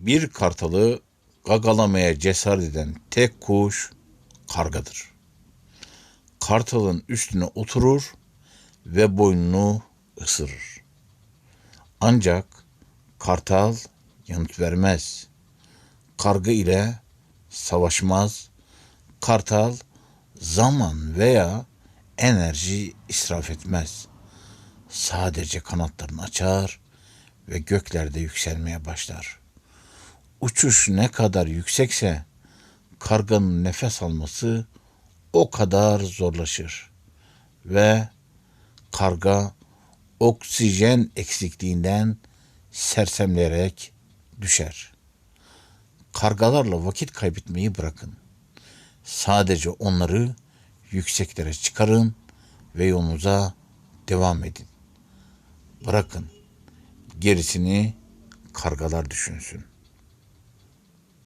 Bir kartalı gagalamaya cesaret eden tek kuş kargadır. Kartalın üstüne oturur ve boynunu ısırır. Ancak kartal yanıt vermez. Karga ile savaşmaz. Kartal zaman veya enerji israf etmez. Sadece kanatlarını açar ve göklerde yükselmeye başlar. Uçuş ne kadar yüksekse karganın nefes alması o kadar zorlaşır ve karga oksijen eksikliğinden sersemleyerek düşer. Kargalarla vakit kaybetmeyi bırakın. Sadece onları yükseklere çıkarın ve yolunuza devam edin. Bırakın. Gerisini kargalar düşünsün.